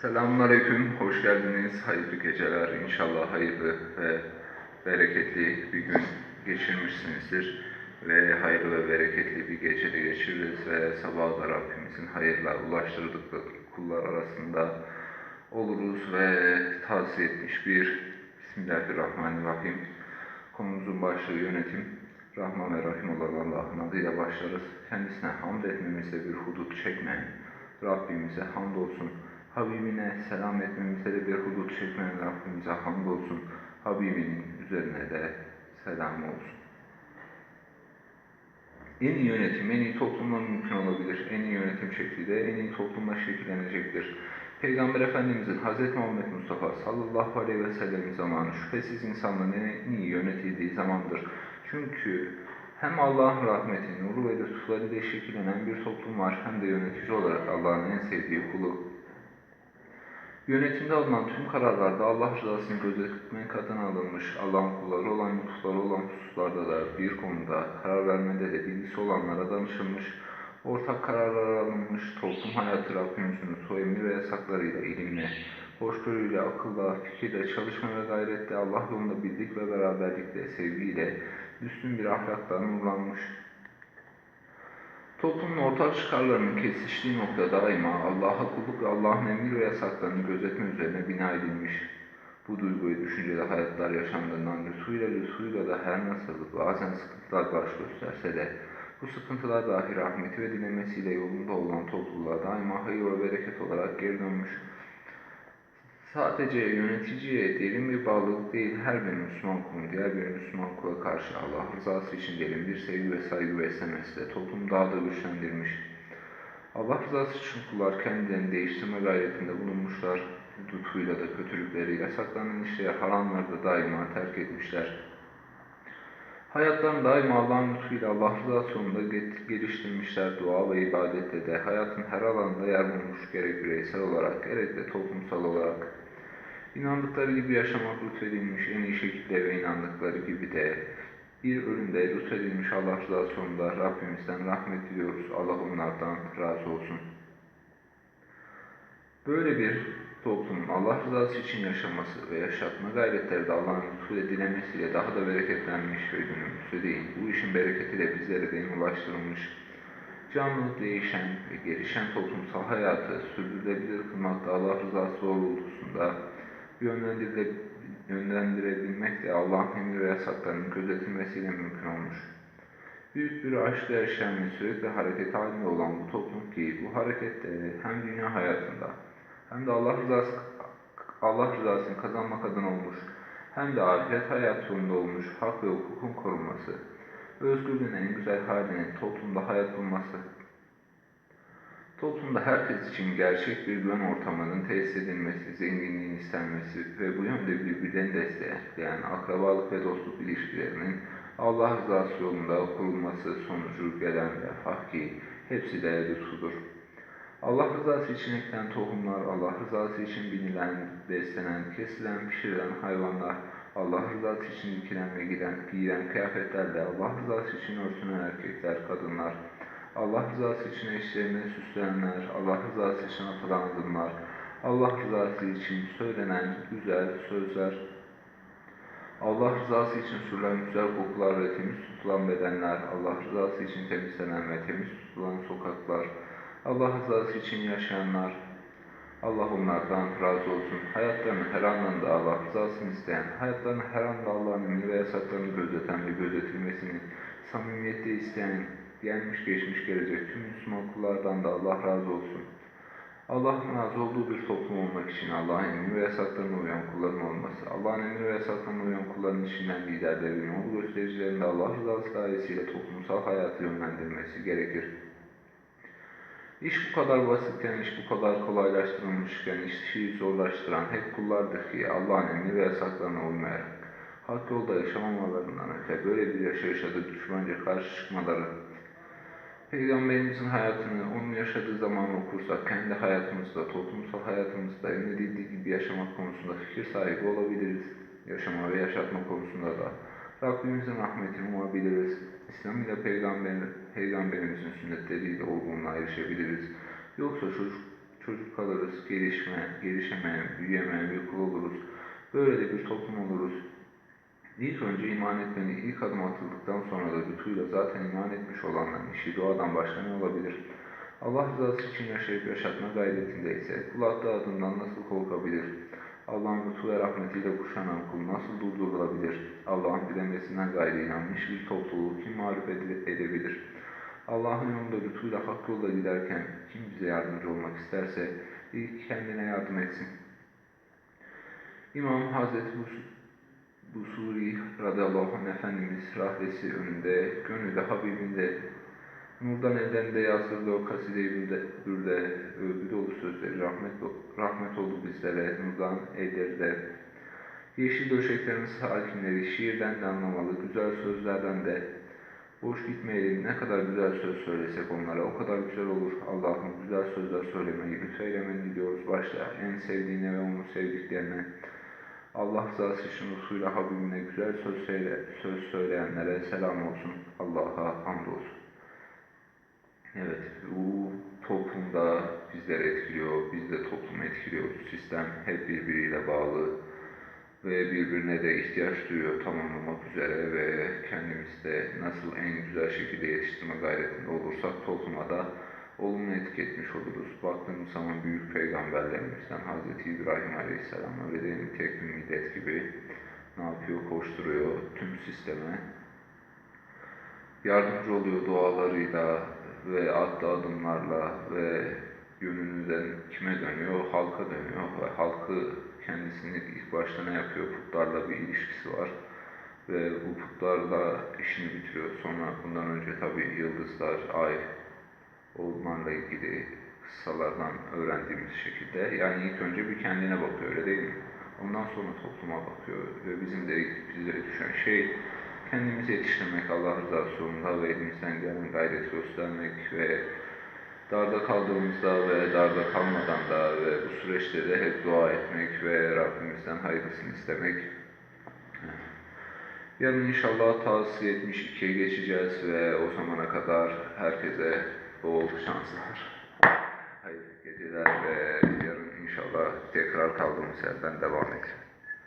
Selamünaleyküm, hoş geldiniz. Hayırlı geceler. İnşallah hayırlı ve bereketli bir gün geçirmişsinizdir. Ve hayırlı ve bereketli bir gecede geçiririz ve sabah da Rabbimizin hayırla ulaştırdıkları kullar arasında oluruz ve tavsiye etmiş bir Bismillahirrahmanirrahim. Konumuzun başlığı yönetim. Rahman ve Rahim olan Allah'ın adıyla başlarız. Kendisine hamd etmemizde bir hudut çekmeyen Rabbimize hamdolsun. Habibine selam etmemizde de bir hudut çekmeyen Rabbimize hamdolsun. Habibinin üzerine de selam olsun. En iyi yönetim, en iyi toplumla mümkün olabilir. En iyi yönetim şekli de en iyi toplumla şekillenecektir. Peygamber Efendimizin Hz. Muhammed Mustafa sallallahu aleyhi ve sellemin zamanı şüphesiz insanların en iyi yönetildiği zamandır. Çünkü hem Allah'ın rahmeti, nuru ve lütufları ile şekillenen bir toplum var hem de yönetici olarak Allah'ın en sevdiği kulu. Yönetimde alınan tüm kararlarda Allah rızasını gözetmek adına alınmış, Allah'ın kulları olan lütufları olan hususlarda da bir konuda karar vermede de bilgisi olanlara danışılmış, ortak kararlar alınmış, toplum hayatı Rabbimizin emir ve yasaklarıyla, ilimle, hoşgörüyle, akılla, fikirle, çalışma ve gayretle, Allah yolunda birlik ve beraberlikle, sevgiyle, üstün bir ahlakla nurlanmış. Toplumun ortak çıkarlarının kesiştiği nokta daima Allah'a kulluk ve Allah'ın emir ve yasaklarını gözetme üzerine bina edilmiş. Bu duygu ve düşüncede hayatlar yaşandığından lütfuyla lütfuyla da her nasıl bazen sıkıntılar baş gösterse de bu sıkıntılar dahi rahmeti ve dilemesiyle yolunda olan topluluğa daima hayır ve bereket olarak geri dönmüş. Sadece yöneticiye derin bir bağlılık değil, her bir Müslüman kulun diğer bir Müslüman kula karşı Allah rızası için derin bir sevgi ve saygı beslemesi de toplum daha da güçlendirmiş. Allah rızası için kullar kendilerini değiştirme gayretinde bulunmuşlar. Lütfuyla da kötülükleri, yasaklanan işleri, haramları da daima terk etmişler. Hayatlarını daima Allah'ın lütfuyla Allah rızası yolunda geliştirmişler. Dua ve ibadette de hayatın her alanında yer bulmuş gerek bireysel olarak gerek de toplumsal olarak. İnandıkları gibi yaşamak lütfedilmiş en iyi şekilde ve inandıkları gibi de bir ölümde lütfedilmiş Allah rızası yolunda Rabbimizden rahmet diliyoruz. Allah onlardan razı olsun. Böyle bir toplumun Allah rızası için yaşaması ve yaşatma gayretleri de Allah'ın lütfuyla dilemesiyle daha da bereketlenmiş ve günümüzde değil. Bu işin bereketi de bizlere beyin ulaştırılmış. Canlı, değişen ve gelişen toplumsal hayatı sürdürülebilir kılmakta Allah rızası doğrultusunda yönlendire, yönlendirebilmek de Allah'ın emir ve yasaklarının gözetilmesiyle mümkün olmuş. Büyük bir aşkla yaşayan ve sürekli hareket halinde olan bu toplum ki bu harekette hem dünya hayatında hem de Allah rızası Allah rızasını kazanmak adına olmuş. Hem de ahiret hayat yolunda olmuş hak ve hukukun korunması, özgürlüğün en güzel halinin toplumda hayat bulması, toplumda herkes için gerçek bir güven ortamının tesis edilmesi, zenginliğin istenmesi ve bu yönde birbirlerini destekleyen akrabalık ve dostluk ilişkilerinin Allah rızası yolunda kurulması sonucu gelen refah ki hepsi de lütfudur. Allah rızası için eklenen tohumlar, Allah rızası için binilen, beslenen, kesilen, pişirilen hayvanlar, Allah rızası için dikilen ve giren, giyilen kıyafetlerle, Allah rızası için örtünen erkekler, kadınlar, Allah rızası için eşlerine süslenenler, Allah rızası için atılan adımlar, Allah rızası için söylenen güzel sözler, Allah rızası için sürülen güzel kokular ve temiz tutulan bedenler, Allah rızası için temizlenen ve temiz tutulan sokaklar, Allah rızası için yaşayanlar, Allah onlardan razı olsun. Hayatlarının her anında Allah rızasını isteyen, hayatlarının her anda Allah'ın emir ve yasaklarını gözeten ve gözetilmesini samimiyette isteyen, gelmiş geçmiş gelecek tüm Müslüman kullardan da Allah razı olsun. Allah'ın razı olduğu bir toplum olmak için Allah'ın emir ve yasaklarına uyan kulların olması, Allah'ın emir ve yasaklarına uyan kulların içinden liderlerin, yol göstericilerin de Allah rızası gayesiyle toplumsal hayatı yönlendirmesi gerekir. İş bu kadar basitken, iş bu kadar kolaylaştırılmışken, işi zorlaştıran hep kullardır ki Allah'ın emri ve yasaklarına uymayarak, hak yolda yaşamamalarından öte böyle bir yaşayışa da düşmanca karşı çıkmaları, Peygamberimizin hayatını onun yaşadığı zaman okursak, kendi hayatımızda, toplumsal hayatımızda emredildiği gibi yaşamak konusunda fikir sahibi olabiliriz. Yaşama ve yaşatma konusunda da Rabbimizin rahmetini umabiliriz. İslam ile Peygamber, Peygamberimizin sünnetleriyle olgunluğa erişebiliriz. Yoksa çocuk, çocuk kalırız, gelişme, gelişemeyen, büyüyemeyen bir kul oluruz. Böyle de bir toplum oluruz. İlk önce iman etmenin ilk adım atıldıktan sonra da lütfuyla zaten iman etmiş olanların işi doğadan başlanıyor olabilir. Allah rızası için yaşayıp yaşatma gayretindeyse kul attığı adımdan nasıl korkabilir? Allah'ın lütfu ve rahmetiyle kuşanan kul nasıl durdurulabilir? Allah'ın dilemesinden gayrı inanmış bir topluluğu kim mağlup ede- edebilir? Allah'ın yolunda lütfuyla hak yolda giderken kim bize yardımcı olmak isterse ilk kendine yardım etsin. İmam Hazreti Bus- Busuri radıyallahu anh Efendimiz rahvesi önünde, gönülde Habibinde Nurdan ellerinde yazdırdığı o kaside-i bürde, bürde övgü dolu sözleri rahmet, rahmet oldu bizlere, nurdan ellerinde. Yeşil döşeklerin sakinleri şiirden de anlamalı, güzel sözlerden de boş gitmeyelim. Ne kadar güzel söz söylesek onlara o kadar güzel olur. Allah'ım güzel sözler söylemeyi lütfeylemeni diliyoruz. Başta en sevdiğine ve onu sevdiklerine. Allah rızası için Resulüyle Habibine güzel söz, söyle, söz söyleyenlere selam olsun. Allah'a hamdolsun. Evet, bu toplumda bizleri etkiliyor, biz de toplumu etkiliyoruz. Sistem hep birbiriyle bağlı ve birbirine de ihtiyaç duyuyor tamamlamak üzere ve kendimiz de nasıl en güzel şekilde yetiştirme gayretinde olursak topluma da olumlu etki etmiş oluruz. Baktığımız zaman büyük peygamberlerimizden Hz. İbrahim Aleyhisselam öyle değil mi? Tek bir millet gibi ne yapıyor? Koşturuyor tüm sisteme yardımcı oluyor dualarıyla ve attığı adımlarla ve yönünüzden kime dönüyor? Halka dönüyor ve halkı kendisini ilk başta ne yapıyor? Putlarla bir ilişkisi var ve bu putlarla işini bitiriyor. Sonra bundan önce tabii yıldızlar, ay, onlarla ilgili kıssalardan öğrendiğimiz şekilde yani ilk önce bir kendine bakıyor öyle değil mi? Ondan sonra topluma bakıyor ve bizim de bize düşen şey kendimizi yetiştirmek Allah rızası yolunda ve elimizden gelen gayret göstermek ve darda kaldığımızda ve darda kalmadan da ve bu süreçte de hep dua etmek ve Rabbimizden hayırlısını istemek. Yarın inşallah Tas 72'ye geçeceğiz ve o zamana kadar herkese bol şanslar. Hayırlı geceler ve yarın inşallah tekrar kaldığımız yerden devam edelim.